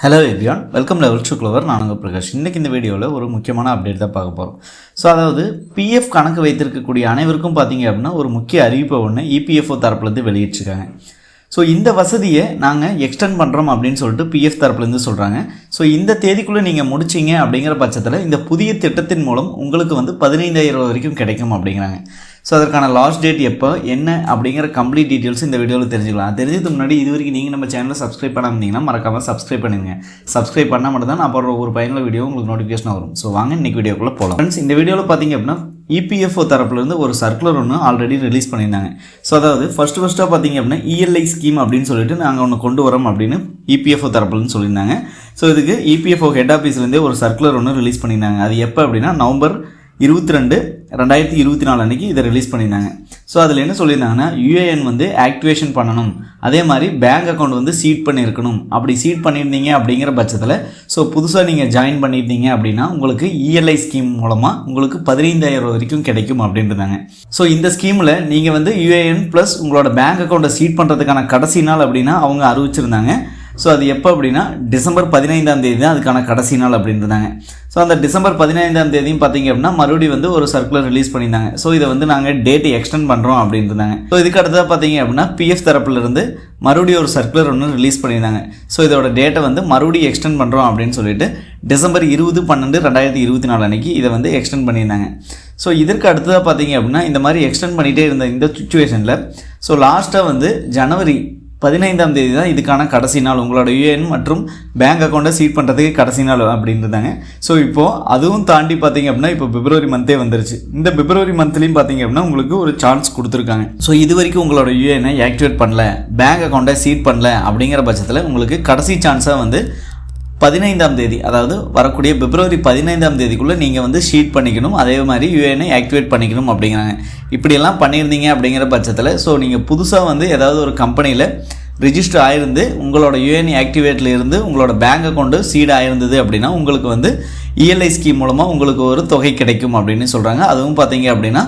Hello everyone welcome level to clover நான் பிரகாஷ். இன்றைக்கி இந்த வீடியோவில் ஒரு முக்கியமான அப்டேட் தான் பார்க்க போகிறோம் ஸோ அதாவது பிஎஃப் கணக்கு வைத்திருக்கக்கூடிய அனைவருக்கும் பார்த்தீங்க அப்படின்னா ஒரு முக்கிய அறிவிப்பை ஒன்று இபிஎஃப்ஓ தரப்புலேருந்து வெளியிட்டிருக்காங்க. ஸோ இந்த வசதியை நாங்கள் எக்ஸ்டெண்ட் பண்ணுறோம் அப்படின்னு சொல்லிட்டு பிஎஃப் தரப்புலேருந்து சொல்கிறாங்க ஸோ இந்த தேதிக்குள்ளே நீங்கள் முடிச்சிங்க அப்படிங்கிற பட்சத்தில் இந்த புதிய திட்டத்தின் மூலம் உங்களுக்கு வந்து பதினைந்தாயிரம் ரூபா வரைக்கும் கிடைக்கும் அப்படிங்கிறாங்க. ஸோ அதற்கான லாஸ்ட் டேட் எப்போ என்ன அப்படிங்கிற கம்ப்ளீட் டீட்டெயில்ஸ் இந்த வீடியோவில் தெரிஞ்சுக்கலாம். தெரிஞ்சதுக்கு முன்னாடி இது வரைக்கும் நீங்கள் நம்ம சேனலை சப்ஸ்கிரைப் பண்ணாம மறக்காமல் சப்ஸ்கிரைப் பண்ணுங்க சப்ஸ்கிரைப் பண்ணால் மட்டும் தான் நான் ஒரு பயனுள்ள வீடியோ உங்களுக்கு நோட்டிஃபிகேஷன் வரும். ஸோ வாங்க இன்னைக்கு வீடியோக்குள்ளே போகலாம் ஃப்ரெண்ட்ஸ் இந்த வீடியோவில் பார்த்தீங்க அப்படின்னா இபிஎஃப்ஓ தரப்புலேருந்து ஒரு சர்க்குலர் ஒன்று ஆல்ரெடி ரிலீஸ் பண்ணியிருந்தாங்க. ஸோ அதாவது ஃபர்ஸ்ட் ஃபஸ்ட்டாக பார்த்தீங்க அப்படின்னா இஎல்ஐ ஸ்கீம் அப்படின்னு சொல்லிட்டு நாங்கள் ஒன்று கொண்டு வரோம் அப்படின்னு இபிஎஃப்ஓ தரப்புலன்னு சொல்லியிருந்தாங்க. ஸோ இதுக்கு இபிஎஃப்ஓ ஹெட் ஆஃபீஸ்லேருந்தே ஒரு சர்க்குலர் ஒன்று ரிலீஸ் பண்ணியிருந்தாங்க. அது எப்போ அப்படின்னா நவம்பர் இருபத்தி ரெண்டு ரெண்டாயிரத்தி இருபத்தி நாலு அன்றைக்கி இதை ரிலீஸ் பண்ணியிருந்தாங்க. ஸோ அதில் என்ன சொல்லியிருந்தாங்கன்னா யூஏஎன் வந்து ஆக்டிவேஷன் பண்ணணும். அதே மாதிரி பேங்க் அக்கௌண்ட் வந்து சீட் பண்ணியிருக்கணும். அப்படி சீட் பண்ணியிருந்தீங்க அப்படிங்கிற பட்சத்தில் ஸோ புதுசாக நீங்கள் ஜாயின் பண்ணியிருந்தீங்க அப்படின்னா உங்களுக்கு இஎல்ஐ ஸ்கீம் மூலமாக உங்களுக்கு பதினைந்தாயிரம் ரூபா வரைக்கும் கிடைக்கும் அப்படின்றாங்க ஸோ இந்த ஸ்கீமில் நீங்கள் வந்து யூஏஎன் ப்ளஸ் உங்களோட பேங்க் அக்கௌண்ட்டை சீட் பண்ணுறதுக்கான கடைசி நாள் அப்படின்னா அவங்க அறிவிச்சிருந்தாங்க. ஸோ அது எப்போ அப்படின்னா டிசம்பர் பதினைந்தாம் தேதி தான் அதுக்கான கடைசி நாள் அப்படின்றாங்க ஸோ அந்த டிசம்பர் பதினைந்தாம் தேதியும் பார்த்தீங்க அப்படின்னா மறுபடியும் வந்து ஒரு சர்க்குலர் ரிலீஸ் பண்ணியிருந்தாங்க. ஸோ இதை வந்து நாங்கள் டேட்டு எக்ஸ்டெண்ட் பண்ணுறோம் அப்படின்றாங்க ஸோ இதுக்கு அடுத்ததாக பார்த்தீங்க அப்படின்னா பிஎஃப் தரப்புலேருந்து மறுபடியும் ஒரு சர்க்குலர் ஒன்று ரிலீஸ் பண்ணியிருந்தாங்க. ஸோ இதோட டேட்டை வந்து மறுபடியும் எக்ஸ்டெண்ட் பண்ணுறோம் அப்படின்னு சொல்லிட்டு டிசம்பர் இருபது பன்னெண்டு ரெண்டாயிரத்தி இருபத்தி நாலு அன்னைக்கு இதை வந்து எக்ஸ்டெண்ட் பண்ணியிருந்தாங்க. ஸோ இதற்கு அடுத்ததாக பார்த்தீங்க அப்படின்னா இந்த மாதிரி எக்ஸ்டெண்ட் பண்ணிகிட்டே இருந்த இந்த சுச்சுவேஷனில் ஸோ லாஸ்ட்டாக வந்து ஜனவரி பதினைந்தாம் தேதி தான் இதுக்கான கடைசி நாள். உங்களோட யூஏஎன் மற்றும் பேங்க் அக்கௌண்ட்டை சீட் பண்ணுறதுக்கு கடைசி நாள் அப்படின்றாங்க ஸோ இப்போது அதுவும் தாண்டி பார்த்தீங்க அப்படின்னா இப்போ பிப்ரவரி மந்தே வந்துருச்சு. இந்த பிப்ரவரி மந்த்லேயும் பார்த்தீங்க அப்படின்னா உங்களுக்கு ஒரு சான்ஸ் கொடுத்துருக்காங்க. ஸோ இது வரைக்கும் உங்களோட யூஏஎனை ஆக்டிவேட் பண்ணல பேங்க் அக்கௌண்ட்டை சீட் பண்ணல அப்படிங்கிற பட்சத்தில் உங்களுக்கு கடைசி சான்ஸாக வந்து பதினைந்தாம் தேதி அதாவது வரக்கூடிய பிப்ரவரி பதினைந்தாம் தேதிக்குள்ளே நீங்கள் வந்து ஷீட் பண்ணிக்கணும். அதே மாதிரி யூஏனை ஆக்டிவேட் பண்ணிக்கணும் அப்படிங்கிறாங்க. இப்படியெல்லாம் பண்ணியிருந்தீங்க அப்படிங்கிற பட்சத்தில் ஸோ நீங்கள் புதுசாக வந்து ஏதாவது ஒரு கம்பெனியில் ரிஜிஸ்டர் ஆயிருந்து உங்களோட யூஎன் ஆக்டிவேட்டில் இருந்து உங்களோட பேங்க் அக்கௌண்ட்டு சீட் ஆயிருந்தது அப்படின்னா உங்களுக்கு வந்து இஎல்ஐ ஸ்கீம் மூலமாக உங்களுக்கு ஒரு தொகை கிடைக்கும் அப்படின்னு சொல்கிறாங்க அதுவும் பார்த்தீங்க அப்படின்னா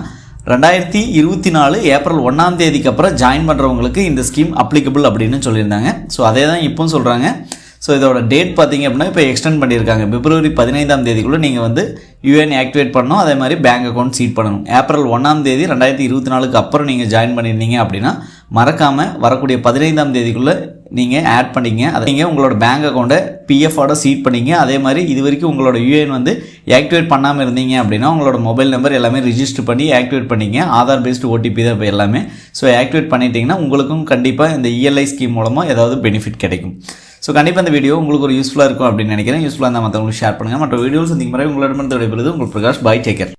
ரெண்டாயிரத்தி இருபத்தி நாலு ஏப்ரல் ஒன்றாம் தேதிக்கு அப்புறம் ஜாயின் பண்ணுறவங்களுக்கு இந்த ஸ்கீம் அப்ளிகபிள் அப்படின்னு சொல்லியிருந்தாங்க. ஸோ அதே தான் இப்போவும் சொல்கிறாங்க ஸோ இதோட டேட் பார்த்தீங்க அப்படின்னா இப்போ எக்ஸ்டெண்ட் பண்ணியிருக்காங்க. பிப்ரவரி பதினைந்தாம் தேதிக்குள்ளே நீங்கள் வந்து யூஎன் ஆக்டிவேட் பண்ணணும். அதே மாதிரி பேங்க் அக்கௌண்ட் சீட் பண்ணணும். ஏப்ரல் ஒன்றாம் தேதி ரெண்டாயிரத்தி இருபத்தி நாலுக்கு அப்புறம் நீங்கள் ஜாயின் பண்ணியிருந்தீங்க அப்படின்னா மறக்காமல் வரக்கூடிய பதினைந்தாம் தேதிக்குள்ளே நீங்கள் ஆட் பண்ணிங்க. அதை நீங்கள் உங்களோட பேங்க் அக்கௌண்ட்டை பிஎஃபோட சீட் பண்ணிங்க. அதே மாதிரி இது வரைக்கும் உங்களோட யூஏஎன் வந்து ஆக்டிவேட் பண்ணாமல் இருந்தீங்க அப்படின்னா உங்களோட மொபைல் நம்பர் எல்லாமே ரிஜிஸ்டர் பண்ணி ஆக்டிவேட் பண்ணிங்க. ஆதார் பேஸ்டு ஓடிபி தான் இப்போ எல்லாமே. ஸோ ஆக்டிவேட் பண்ணிட்டீங்கன்னா உங்களுக்கும் கண்டிப்பாக இந்த இஎல்ஐ ஸ்கீம் மூலமாக ஏதாவது பெனிஃபிட் கிடைக்கும். ஸோ கண்டிப்பாக இந்த வீடியோ உங்களுக்கு ஒரு யூஸ்ஃபுல்லாக இருக்கும் அப்படின்னு நினைக்கிறேன். யூஸ்ஃபுல்லாக இருந்தால் மற்றவங்களுக்கு ஷேர் பண்ணுங்கள் மற்ற வீடியோஸ் இந்த மாதிரி உங்களிடமிருந்து விடைபெறுது உங்கள் பிரகாஷ். பாய் டேக்கர்